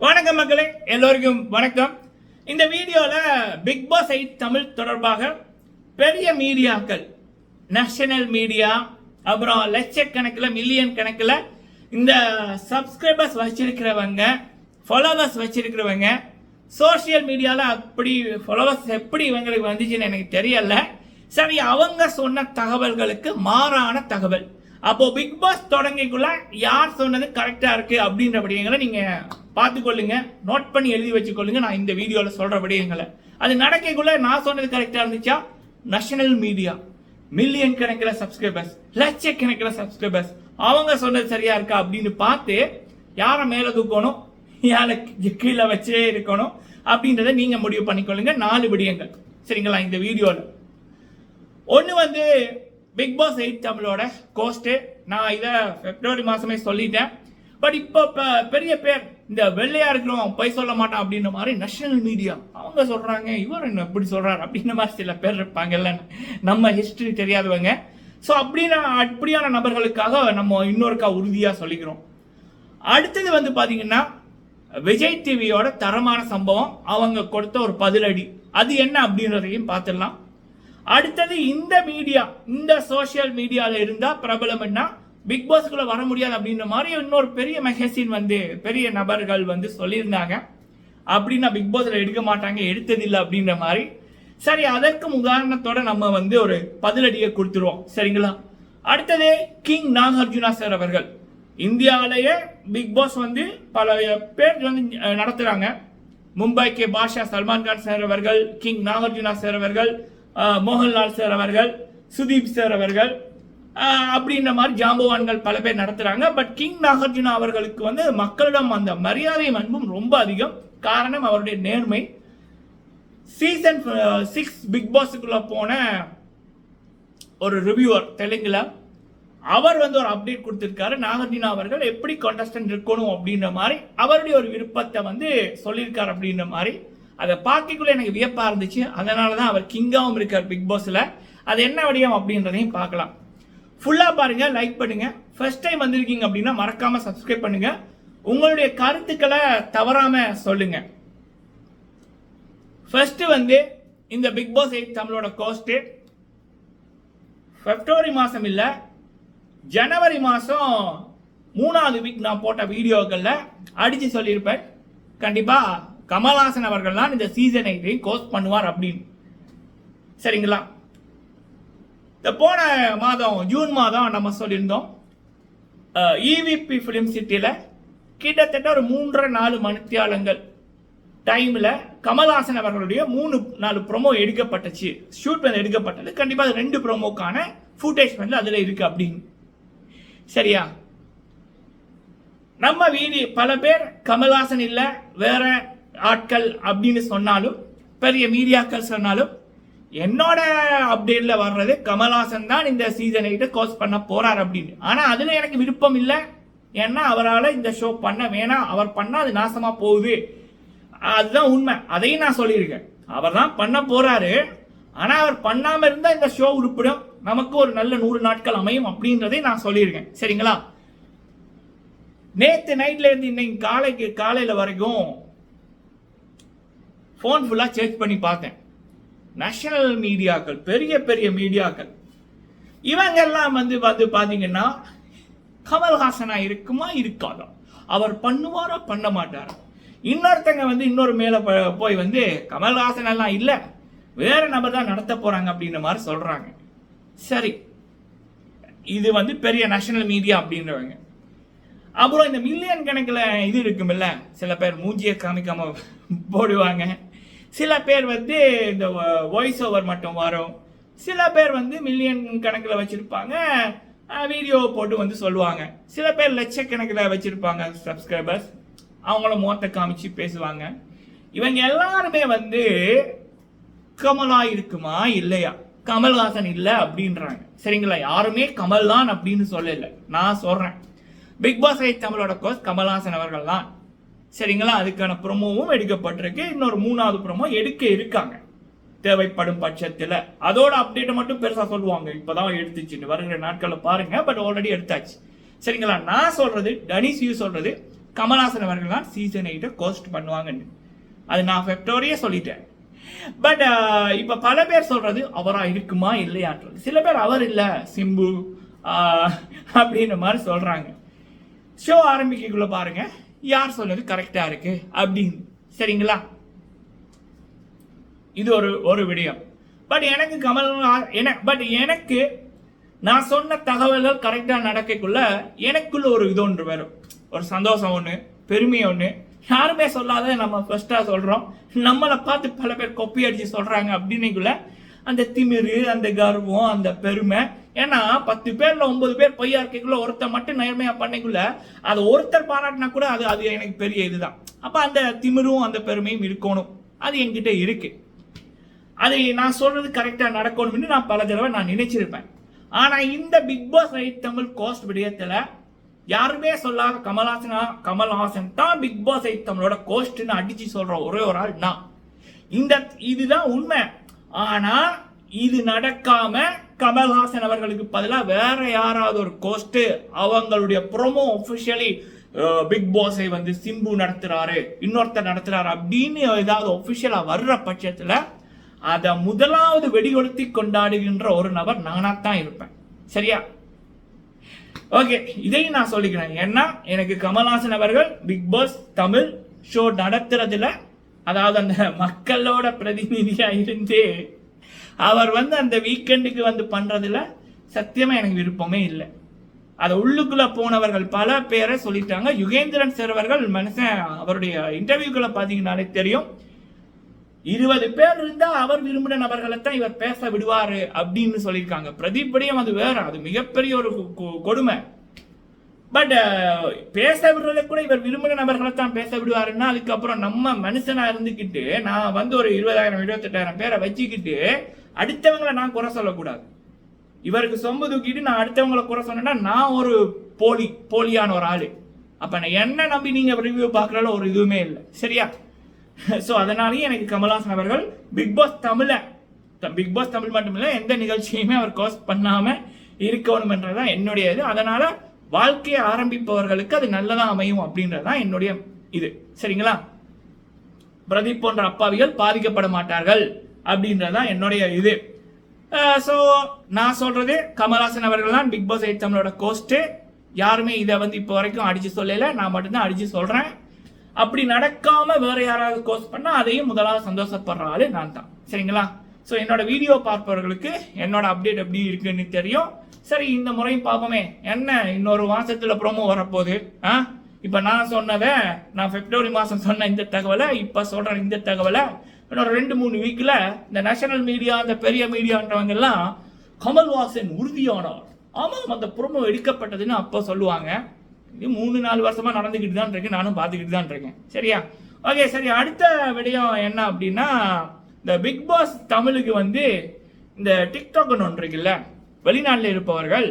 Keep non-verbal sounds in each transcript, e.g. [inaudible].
வணக்கம் மக்களே எல்லோருக்கும் வணக்கம். இந்த வீடியோவில் பிக் பாஸ் எயிட் தமிழ் தொடர்பாக பெரிய மீடியாக்கள் நேஷனல் மீடியா அப்புறம் லட்சக்கணக்கில் மில்லியன் கணக்கில் இந்த சப்ஸ்கிரைபர்ஸ் வச்சிருக்கிறவங்க ஃபாலோவர்ஸ் வச்சிருக்கிறவங்க சோஷியல் மீடியாவில் அப்படி ஃபாலோவர்ஸ் எப்படி இவங்களுக்கு வந்துச்சுன்னு எனக்கு தெரியல. சரி அவங்க சொன்ன தகவல்களுக்கு மாறான தகவல். அப்போது பிக் பாஸ் தொடங்கிக்குள்ள யார் சொன்னது கரெக்டாக இருக்குது அப்படின்ற விடயங்களை நீங்கள் பார்த்துக்கொள்ளுங்க. நோட் பண்ணி எழுதி வச்சுக்கொள்ளுங்க. நான் இந்த வீடியோவில் சொல்கிற விடயங்களை அது நடக்கக்குள்ள நான் சொன்னது கரெக்டாக இருந்துச்சா? நேஷனல் மீடியா மில்லியன் கணக்கில் சப்ஸ்கிரைபர்ஸ் லட்சக்கணக்கில் சப்ஸ்கிரைபர்ஸ் அவங்க சொன்னது சரியா இருக்கா அப்படின்னு பார்த்து யாரை மேலே தூக்கணும்? யாரை கீழே வச்சே இருக்கணும்? அப்படின்றத நீங்கள் முடிவு பண்ணிக்கொள்ளுங்க. நாலு விடயங்கள். சரிங்களா? இந்த வீடியோவில் ஒன்று வந்து பிக் பாஸ் எயிட் தமிழோட கோஸ்ட்டு நான் இதை பிப்ரவரி மாதமே சொல்லிட்டேன். பட் இப்போ பெரிய பேர் இந்த வெள்ளையா இருக்கிறவன் பொய் சொல்ல மாட்டான் அப்படின்ற மாதிரி நேஷனல் மீடியா அவங்க சொல்றாங்க இவர் என்ன இப்படி சொல்றாரு அப்படின்ற மாதிரி சில பேர் இருப்பாங்கல்ல நம்ம ஹிஸ்டரி தெரியாதவங்க. ஸோ அப்படின்னா அப்படியான நபர்களுக்காக நம்ம இன்னொருக்கா உறுதியாக சொல்லிக்கிறோம். அடுத்தது வந்து பார்த்தீங்கன்னா விஜய் டிவியோட தரமான சம்பவம் அவங்க கொடுத்த ஒரு பதிலடி. அது என்ன அப்படின்றதையும் பார்த்துடலாம். அடுத்தது இந்த மீடியா இந்த சோஷியல் இருந்தால் பிரபலம் பிரபலம்னா பிக் பாஸ்க்குள்ளே வர முடியாது அப்படின்ற மாதிரி இன்னொரு பெரிய மெகசின் வந்து பெரிய நபர்கள் வந்து சொல்லியிருந்தாங்க. அப்படின்னா பிக் பாஸில் எடுக்க மாட்டாங்க எடுத்ததில்லை அப்படின்ற மாதிரி. சரி அதற்கும் உதாரணத்தோட நம்ம வந்து ஒரு பதிலடியை கொடுத்துருவோம். சரிங்களா? அடுத்தது கிங் நாகார்ஜுனா சார் அவர்கள். இந்தியாவிலேயே பிக் பாஸ் வந்து பல பேர் வந்து நடத்துகிறாங்க மும்பை கே பாஷா சல்மான் கான் சார் அவர்கள் கிங் நாகார்ஜுனா சார் அவர்கள் மோகன்லால் சார் அவர்கள் சுதீப் சார் அவர்கள் அப்படின்ற மாதிரி ஜாம்பவான்கள் பல பேர் நடத்துகிறாங்க பட் கிங் நாகார்ஜுனா அவர்களுக்கு வந்து மக்களிடம் அந்த மரியாதையும் அன்பும் ரொம்ப அதிகம். காரணம் அவருடைய நேர்மை. சீசன் சிக்ஸ் பிக் பாஸுக்குள்ளே போன ஒரு ரிவ்யூவர் தெலுங்கில் அவர் வந்து ஒரு அப்டேட் கொடுத்துருக்காரு. நாகார்ஜுனா அவர்கள் எப்படி கான்டெஸ்டன்ட் இருக்கணும் அப்படின்ற மாதிரி அவருடைய ஒரு விருப்பத்தை வந்து சொல்லியிருக்கார் அப்படின்ற மாதிரி. அதை பார்க்கக்குள்ள எனக்கு வியப்பாக இருந்துச்சு. அதனால தான் அவர் கிங்காகவும் இருக்கார் பிக் பாஸில் அது என்ன வடிவம் அப்படின்றதையும் பார்க்கலாம். ஃபுல்லாக பாருங்க லைக் பண்ணுங்க. ஃபர்ஸ்ட் டைம் வந்திருக்கீங்க அப்படின்னா மறக்காம சப்ஸ்கிரைப் பண்ணுங்க. உங்களுடைய கருத்துக்களை தவறாம சொல்லுங்க. ஃபர்ஸ்ட் வந்து இந்த பிக் பாஸ் எயிட் தமிழோட கோஸ்ட் பிப்ரவரி மாதம் இல்லை ஜனவரி மாதம் மூணாவது வீக் நான் போட்ட வீடியோக்களில் அடித்து சொல்லியிருப்பேன். கண்டிப்பாக கமல்ஹாசன் அவர்கள்லாம் இந்த சீசன் எயிட்டையும் கோஸ்ட் பண்ணுவார் அப்படின்னு. சரிங்களா? இந்த போன மாதம் ஜூன் மாதம் நம்ம சொல்லியிருந்தோம் இவிபி ஃபிலிம் சிட்டியில் கிட்டத்தட்ட ஒரு மூன்றரை நாலு மணித்தியாலங்கள் டைமில் கமல்ஹாசன் அவர்களுடைய மூணு நாலு ப்ரோமோ எடுக்கப்பட்டுச்சு. ஷூட் வந்து எடுக்கப்பட்டது. கண்டிப்பாக அது ரெண்டு ப்ரோமோக்கான ஃபுட்டேஜ் வந்து அதில் இருக்குது அப்படின்னு. சரியா? நம்ம வீதி பல பேர் கமல்ஹாசன் இல்லை வேற ஆட்கள் அப்படின்னு சொன்னாலும் பெரிய மீடியாக்கள் சொன்னாலும் என்னோட அப்டேட்ல வர்றது கமல்ஹாசன் தான் இந்த சீசன் எயிட்ட கோஸ் பண்ண போறார் அப்படின்னு. ஆனா அதுல எனக்கு விருப்பம் இல்லை. ஏன்னா அவரால் இந்த ஷோ பண்ண வேணாம். அவர் பண்ணால் அது நாசமாக போகுது. அதுதான் உண்மை. அதையும் நான் சொல்லியிருக்கேன். அவர் தான் பண்ண போகிறாரு ஆனால் அவர் பண்ணாமல் இருந்தால் இந்த ஷோ உருப்பிடும். நமக்கு ஒரு நல்ல நூறு நாட்கள் அமையும் அப்படின்றதை நான் சொல்லியிருக்கேன். சரிங்களா? நேற்று நைட்ல இருந்து இன்னைக்கு காலைக்கு காலையில் வரைக்கும் ஃபோன் ஃபுல்லாக சேர்ச் பண்ணி பார்த்தேன். நேஷனல் மீடியாக்கள் பெரிய பெரிய மீடியாக்கள் இவங்கெல்லாம் வந்து வந்து பார்த்தீங்கன்னா கமல்ஹாசனா இருக்குமா இருக்காதா? அவர் பண்ணுவாரா பண்ண மாட்டாரா? இன்னொருத்தங்க வந்து இன்னொரு மேலே போய் வந்து கமல்ஹாசன் எல்லாம் வேறு வேற நபர் தான் நடத்த போறாங்க அப்படின்ற மாதிரி சொல்றாங்க. சரி. இது வந்து பெரிய நேஷனல் மீடியா அப்படின்றவங்க. அப்புறம் இந்த மில்லியன் கணக்கில் இது இருக்குமில்ல சில பேர் மூஞ்சியை காமிக்காம போடுவாங்க. சில பேர் வந்து இந்த வாய்ஸ் ஓவர் மட்டும் வரும். சில பேர் வந்து மில்லியன் கணக்கில் வச்சுருப்பாங்க. வீடியோ போட்டு வந்து சொல்லுவாங்க. சில பேர் லட்சக்கணக்கில் வச்சுருப்பாங்க சப்ஸ்கிரைபர்ஸ் அவங்கள மோத்த காமிச்சு பேசுவாங்க. இவங்க எல்லாருமே வந்து கமலா இருக்குமா இல்லையா? கமல்ஹாசன் இல்லை அப்படின்றாங்க. சரிங்களா? யாருமே கமல் தான் அப்படின்னு சொல்லலை. நான் சொல்கிறேன் பிக் பாஸ் ஐ தமிழோட கோர்ஸ் கமல்ஹாசன் அவர்கள் தான் சரிங்களா? அதுக்கான ப்ரொமோவும் எடுக்கப்பட்டிருக்கு. இன்னொரு மூணாவது ப்ரொமோ எடுக்க இருக்காங்க. தேவைப்படும் பட்சத்தில். அதோட அப்டேட்டை மட்டும் பெருசாக சொல்லுவாங்க. இப்போதான் எடுத்துச்சுன்னு. வருகிற நாட்களில் பாருங்க. பட் ஆல்ரெடி எடுத்தாச்சு. சரிங்களா? நான் சொல்றது டனிஸ் யூ சொல்றது கமலாசன் அவர்கள் தான் சீசன் எயிட்டை கோஸ்ட் பண்ணுவாங்கன்னு. அது நான் ஃபெப்டவரியே சொல்லிட்டேன். பட் இப்போ பல பேர் சொல்றது அவரா இருக்குமா இல்லையான்றது சில பேர் அவர் இல்லை சிம்பு அப்படின்ற மாதிரி சொல்றாங்க. ஷோ ஆரம்பிக்கக்குள்ள பாருங்க. யார் சொன்னது கரெக்டா இருக்கு? அப்படின்னு. சரிங்களா? இது ஒரு ஒரு விடயம். பட் எனக்கு கமல் என பட் எனக்கு நான் சொன்ன தகவல்கள் கரெக்டாக நடக்கக்குள்ள எனக்குள்ள ஒரு இது ஒன்று வரும். ஒரு சந்தோஷம் ஒன்று பெருமை ஒன்று யாருமே சொல்லாத நம்ம ஃபர்ஸ்டாக சொல்கிறோம் நம்மளை பார்த்து பல பேர் கொப்பி அடித்து சொல்கிறாங்க அப்படின்னைக்குள்ள அந்த திமிரு அந்த கர்வம் அந்த பெருமை ஏன்னா பத்து பேர்ல ஒன்பது பேர் பொய்யா இருக்கக்குள்ள ஒருத்தர் மட்டும் நேர்மையா பண்ணக்குள்ள அது ஒருத்தர் பாராட்டினா கூட அது அது எனக்கு பெரிய இதுதான். அப்ப அந்த திமிரும் அந்த பெருமையும் இருக்கணும். அது என்கிட்ட இருக்கு. அது நான் சொல்றது கரெக்டா நடக்கணும்னு நான் பல தடவை நான் நினைச்சிருப்பேன். ஆனா இந்த Bigg Boss eight Tamil ghost விடயத்துல யாருமே சொல்லாத கமல்ஹாசனா கமல்ஹாசன் தான் பிக் பாஸ் ரைட் தமிழோட கோஸ்ட்னு அடிச்சு சொல்ற ஒரே ஒரு ஆள் நான். இந்த இதுதான் உண்மை. ஆனா இது நடக்காம கமல்ஹாசன் அவர்களுக்கு பதிலாக வேற யாராவது ஒரு கோஸ்ட் அவங்களுடைய ப்ரோமோ ஒஃபிஷியலி பிக் பாஸை வந்து சிம்பு நடத்துறாரு இன்னொருத்தர் நடத்துறாரு அப்படின்னு ஏதாவது ஒஃபிஷியலாக வர்ற பட்சத்தில் அதை முதலாவது வெடிகொளுத்தி கொண்டாடுகின்ற ஒரு நபர் நானாத்தான் இருப்பேன். சரியா? ஓகே இதையும் நான் சொல்லிக்கிறேன். ஏன்னா எனக்கு கமல்ஹாசன் அவர்கள் பிக் பாஸ் தமிழ் ஷோ நடத்துறதுல அதாவது அந்த மக்களோட பிரதிநிதியாக இருந்து அவர் வந்து அந்த வீக்கெண்டுக்கு வந்து பண்ணுறதுல சத்தியமாக எனக்கு விருப்பமே இல்லை. அதை உள்ளுக்குள்ளே போனவர்கள் பல பேரை சொல்லிட்டாங்க. யுகேந்திரன் சார் அவர்கள் மனுஷன் அவருடைய இன்டர்வியூக்களை பார்த்தீங்கன்னாலே தெரியும். இருபது பேர் இருந்தால் அவர் விரும்பின நபர்களை தான் இவர் பேச விடுவார் அப்படின்னு சொல்லியிருக்காங்க. பிரதீப்படியும் அது வேற அது மிகப்பெரிய ஒரு கொ- கொடுமை. பட் பேச விடுறத கூட இவர் விரும்பின நபர்களை தான் பேச விடுவாருன்னா அதுக்கப்புறம் நம்ம மனுஷனாக இருந்துக்கிட்டு நான் வந்து ஒரு இருபதாயிரம் இருபத்தெட்டாயிரம் பேரை வச்சுக்கிட்டு அடுத்தவங்களை நான் குறை சொல்லக்கூடாது. இவருக்கு சொம்பு தூக்கிட்டு நான் அடுத்தவங்களை குறை சொன்னேன்னா நான் ஒரு போலி போலியான ஒரு ஆள். அப்போ நான் என்ன நம்பி நீங்கள் ரிவ்யூ பார்க்கறதுல ஒரு இதுவுமே இல்லை. சரியா? [laughs] ஸோ அதனாலேயே எனக்கு கமல்ஹாசன் அவர்கள் பிக் பாஸ் தமிழை பிக் பாஸ் தமிழ் மட்டுமில்ல எந்த நிகழ்ச்சியுமே அவர் கோஸ் இருக்கணுமென்றது தான் என்னுடைய இது. அதனால் வாழ்க்கையை ஆரம்பிப்பவர்களுக்கு அது நல்லதாக அமையும் அப்படின்றது தான் என்னுடைய இது. சரிங்களா? பிரதீப் போன்ற அப்பாவிகள் பாதிக்கப்பட மாட்டார்கள். அப்படின்றதுதான் என்னுடைய இது. ஸோ நான் சொல்கிறது கமல்ஹாசன் அவர்கள் தான் பிக் பாஸ் எயிட் தமிழோட கோஸ்ட்டு யாருமே இதை வந்து இப்போ வரைக்கும் அடித்து சொல்லலை. நான் மட்டும்தான் அடித்து சொல்கிறேன் அப்படி நடக்காமல் வேறு யாராவது கோர்ஸ் பண்ணால் அதையும் முதலாக சந்தோஷப்படுற ஆளு நான் தான். சரிங்களா? ஸோ என்னோட வீடியோ பார்ப்பவர்களுக்கு என்னோட அப்டேட் எப்படி இருக்குன்னு தெரியும். சரி இந்த முறையும் பார்ப்போமே. என்ன இன்னொரு மாதத்தில் ப்ரோமோ வரப்போகுது? ஆ? இப்போ நான் சொன்னதை நான் பிப்ரவரி மாதம் சொன்ன இந்த தகவலை இப்போ சொல்கிறேன் இந்த தகவலை இன்னொரு ரெண்டு மூணு வீக்கில் இந்த நேஷனல் மீடியா இந்த பெரிய மீடியான்றவங்க எல்லாம் கமல்ஹாசன் உறுதியானார். ஆமாம் அந்த புறமும் எடுக்கப்பட்டதுன்னு அப்போ சொல்லுவாங்க. இது மூணு நாலு வருஷமாக நடந்துக்கிட்டு தான் இருக்கேன் நானும் பார்த்துக்கிட்டு தான் இருக்கேன். சரியா? ஓகே சரி. அடுத்த விடயம் என்ன அப்படின்னா இந்த பிக் பாஸ் தமிழுக்கு வந்து இந்த டிக்டாக்னு ஒன்று இருக்குல்ல வெளிநாட்டில் இருப்பவர்கள்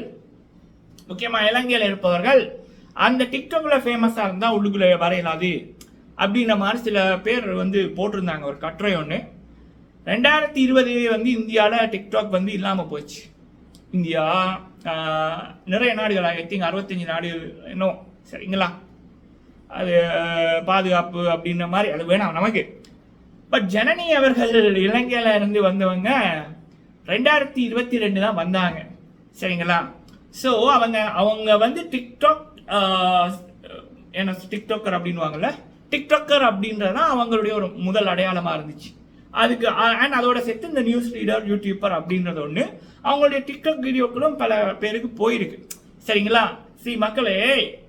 முக்கியமாக இலங்கையில் இருப்பவர்கள் அந்த டிக்டாக்ல ஃபேமஸாக இருந்தால் உள்ளுக்குள்ளே வரையலாது அப்படின்ற மாதிரி சில பேர் வந்து போட்டிருந்தாங்க. ஒரு கட்டுரை ஒன்று ரெண்டாயிரத்தி இருபது வந்து இந்தியாவில் டிக்டாக் வந்து இல்லாமல் போச்சு. இந்தியா நிறைய நாடுகள். ஐ திங்க் அறுபத்தஞ்சு நாடுகள் இன்னும் சரிங்களா அது பாதுகாப்பு அப்படின்ற மாதிரி. அது வேணாம் நமக்கு. பட் ஜனனி அவர்கள் இலங்கையில இருந்து வந்தவங்க ரெண்டாயிரத்தி இருபத்தி ரெண்டு தான் வந்தாங்க. சரிங்களா? ஸோ அவங்க அவங்க வந்து டிக்டாக் என்ன டிக்டாக்கர் அப்படின்வாங்கல்ல டிக்டாக்கர் அப்படின்றதான் அவங்களுடைய ஒரு முதல் அடையாளமாக இருந்துச்சு. அதுக்கு அண்ட் அதோட சேர்த்து இந்த நியூஸ் ரீடர் யூடியூப்பர் அப்படின்றது ஒன்று அவங்களுடைய டிக்டாக் வீடியோக்களும் பல பேருக்கு போயிருக்கு. சரிங்களா? சி மக்களே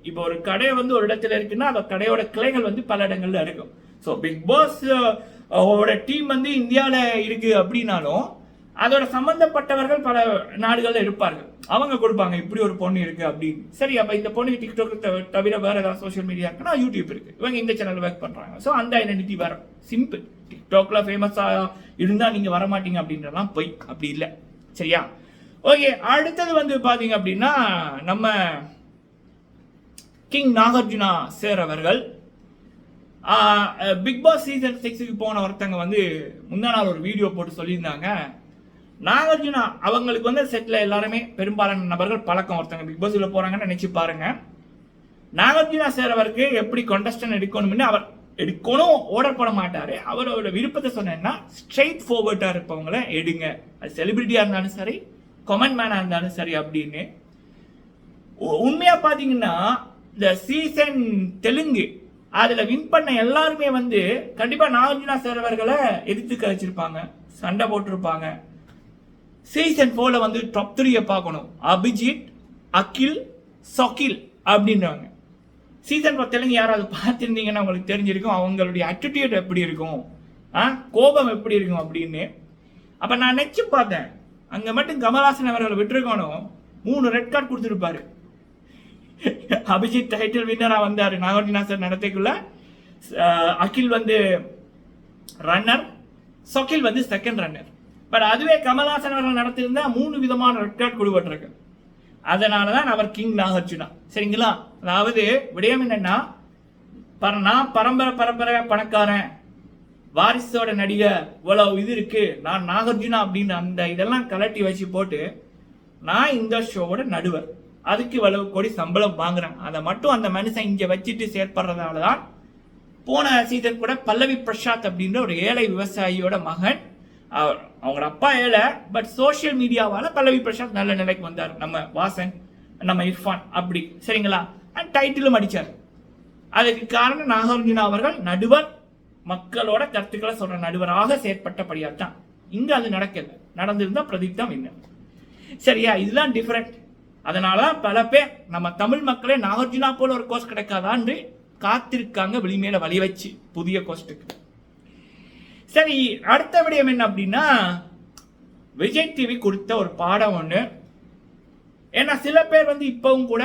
இப்போ ஒரு கடை வந்து ஒரு இடத்துல இருக்குன்னா அந்த கடையோட கிளைகள் வந்து பல இடங்கள்ல இருக்கும். ஸோ பிக் பாஸ் ஓட டீம் வந்து இந்தியாவில் இருக்கு அப்படின்னாலும் அதோட சம்பந்தப்பட்டவர்கள் பல நாடுகள்ல இருப்பார்கள். அவங்க கொடுப்பாங்க இப்படி ஒரு பொண்ணு இருக்கு அப்படின்னு. சரி அப்ப இந்த பொண்ணுக்கு டிக்டாக் தவிர- தவிர வேற ஏதாவது சோஷியல் மீடியா இருக்குன்னா யூடியூப் இருக்கு. இவங்க இந்த சேனல் ஒர்க் பண்றாங்க. ஸோ அந்த ஐடென்டிட்டி வரும் சிம்பிள் டிக்டாக்ல ஃபேமஸாக இருந்தா நீங்க வர மாட்டீங்க அப்படின்றலாம் பொய். அப்படி இல்லை. சரியா? ஓகே அடுத்தது வந்து பாத்தீங்க அப்படின்னா நம்ம கிங் நாகார்ஜுனா சேர் அவர்கள் பிக் பாஸ் சீசன் சிக்ஸுக்கு போன ஒருத்தங்க வந்து முந்தா நாள் ஒரு வீடியோ போட்டு சொல்லியிருந்தாங்க. நாகார்ஜுனா அவங்களுக்கு வந்து செட்டில் எல்லாருமே பெரும்பாலான நபர்கள் பழக்கம் ஒருத்தங்க பிக் பாஸ்ல போறாங்கன்னு நினைச்சு பாருங்க. நாகார்ஜுனா சார் அவருக்கு எப்படி கொண்டஸ்டன் எடுக்கணும்னு அவர் எடுக்கணும் ஆர்டர் பண்ண மாட்டாரு. அவரோட விருப்பத்தை சொன்னேன்னா ஸ்ட்ரெயிட் ஃபார்வர்டா இருப்பவங்கள எடுங்க. அது செலிபிரிட்டியா இருந்தாலும் சரி கொமன் மேனா இருந்தாலும் சரி அப்படின்னு. உண்மையாக உண்மையா பாத்தீங்கன்னா இந்த சீசன் தெலுங்கு அதுல வின் பண்ண எல்லாருமே வந்து கண்டிப்பா நாகார்ஜுனா சார் அவர்களை எதிர்த்து கழிச்சிருப்பாங்க. சண்டை போட்டிருப்பாங்க. சீசன் போல வந்து டாப் த்ரீயை பார்க்கணும். அபிஜித் அகில் சகில் அப்படின்றாங்க சீசன் பத்திலங்க யாராவது பார்த்துருந்தீங்கன்னா உங்களுக்கு தெரிஞ்சிருக்கும். அவங்களுடைய அட்டிடியூட் எப்படி இருக்கும்? ஆ கோபம் எப்படி இருக்கும் அப்படின்னு. அப்போ நான் நினச்சி பார்த்தேன். அங்கே மட்டும் கமல்ஹாசன் அவர்களை விட்டுருக்கணும். மூணு ரெட் கார்டு கொடுத்துருப்பாரு. அபிஜித் டைட்டில் வின்னராக வந்தார். நாகார்ஜுனா சார் நடத்தைக்குள்ள அகில் வந்து ரன்னர் சகில் வந்து செகண்ட் ரன்னர் பட் அதுவே கமல்ஹாசன் அவர்கள் நடத்தியிருந்தா மூணு விதமான ரெட் கார்டு கொடுபட்டிருக்கு அதனால தான் அவர் கிங் நாகார்ஜுனா சரிங்களா? அதாவது விடயம் என்னன்னா நான் பரம்பரை பரம்பரை பணக்காரன் வாரிசோட நடிகர் இவ்வளவு இது இருக்கு நான் நாகார்ஜுனா அப்படின்னு அந்த இதெல்லாம் கலட்டி வச்சு போட்டு நான் இந்த ஷோவோட நடுவர். அதுக்கு இவ்வளவு கோடி சம்பளம் வாங்குறேன். அதை மட்டும் அந்த மனுஷன் இங்க வச்சுட்டு செயற்படுறதால தான் போன சீசன் கூட பல்லவி பிரசாத் அப்படின்ற ஒரு ஏழை விவசாயியோட மகன் அவர் அவங்க அப்பா ஏழை பட் சோஷியல் மீடியாவால் பல்லவி பிரசாத் நல்ல நிலைக்கு வந்தார். நம்ம வாசன் நம்ம இர்ஃபான் அப்படி. சரிங்களா? அண்ட் டைட்டிலும் அடிச்சார். அதுக்கு காரணம் நாகார்ஜுனா அவர்கள் நடுவர் மக்களோட கருத்துக்களை சொல்ற நடுவராக செயற்பட்டபடியால் தான். இங்கே அது நடக்கல. நடந்திருந்தால் பிரதீப் தான் வின்னர் சரியா? இதுதான் டிஃப்ரெண்ட் அதனால தான் பல பேர் நம்ம தமிழ் மக்களே நாகார்ஜுனா போல ஒரு கோர்ஸ் கிடைக்காதான்னு காத்திருக்காங்க. வெளிமேல வழி வச்சு புதிய கோஸ்ட்டுக்கு சரி அடுத்த விடயம் என்ன அப்படின்னா விஜய் டிவி கொடுத்த ஒரு பாடம் ஒன்று ஏன்னா சில பேர் வந்து இப்பவும் கூட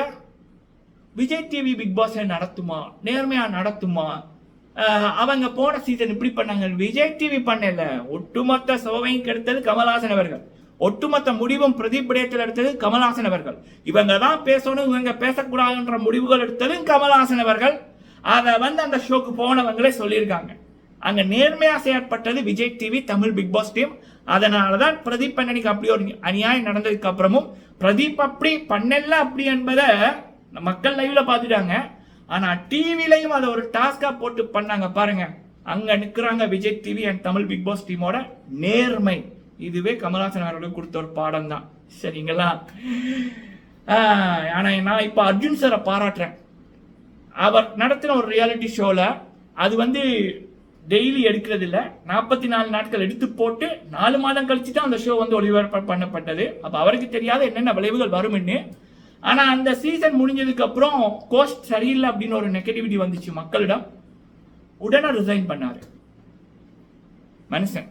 விஜய் டிவி பிக் பாஸ் நடத்துமா? நேர்மையாக நடத்துமா? அவங்க போன சீசன் இப்படி பண்ணாங்க. விஜய் டிவி பண்ணல. ஒட்டுமொத்த சோவையும் கெடுத்தது கமல்ஹாசன் அவர்கள். ஒட்டுமொத்த முடிவும் பிரதீப் விடயத்தில் எடுத்தது கமல்ஹாசன் அவர்கள். இவங்க தான் பேசணும் இவங்க பேசக்கூடாதுன்ற முடிவுகள் எடுத்ததும் கமல்ஹாசன் அவர்கள். அதை வந்து அந்த ஷோக்கு போனவங்களே சொல்லியிருக்காங்க. அங்க நேர்மையா செயற்பட்டது Vijay TV Tamil Bigg Boss team அதனால தான் பிரதீப் பண்ணனிக்கு அப்படி ஒரு அநியாயம் நடந்ததுக்கு அப்புறமும் பிரதீப் அப்படி பண்ணல அப்படி என்பதை மக்கள் லைவ்ல பார்த்துட்டாங்க. ஆனா டிவிலையும் அதை ஒரு டாஸ்கா போட்டு பண்ணாங்க பாருங்க. அங்க நிக்கிறாங்க Vijay TV and Tamil Bigg Boss டீமோட நேர்மை. இதுவே கமல்ஹாசன் அவர்களுக்கு கொடுத்த ஒரு பாடம் தான். சரிங்களா? ஆனால் ஆனா நான் இப்ப அர்ஜுன் சாரை பாராட்டுறேன். அவர் நடத்தின ஒரு ரியாலிட்டி ஷோல அது வந்து டெய்லி எடுக்கிறதில்ல. நாற்பத்தி நாலு நாட்கள் எடுத்து போட்டு நாலு மாதம் கழிச்சு தான் அந்த ஷோ வந்து ஒளிபரப்பு பண்ணப்பட்டது. அப்போ அவருக்கு தெரியாத என்னென்ன விளைவுகள் வரும்னு. ஆனால் அந்த சீசன் முடிஞ்சதுக்கப்புறம் கோஸ்ட் சரியில்லை அப்படின்னு ஒரு நெகட்டிவிட்டி வந்துச்சு மக்களிடம். உடனே ரிசைன் பண்ணார். மனுஷன்.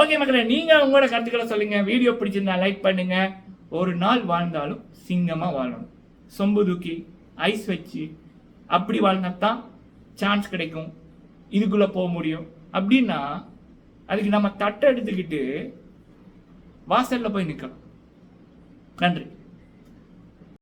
ஓகே மக்களே நீங்கள் உங்களோட கருத்துக்களை சொல்லுங்கள் வீடியோ பிடிச்சிருந்தா லைக் பண்ணுங்கள் ஒரு நாள் வாழ்ந்தாலும் சிங்கமாக வாழணும். சொம்பு தூக்கி ஐஸ் வச்சு அப்படி வாழ்ந்தால் தான் சான்ஸ் கிடைக்கும். இதுக்குள்ளே போக முடியும். அப்படின்னா அதுக்கு நம்ம தட்டை எடுத்துக்கிட்டு வாசலில் போய் நிற்கணும் நன்றி.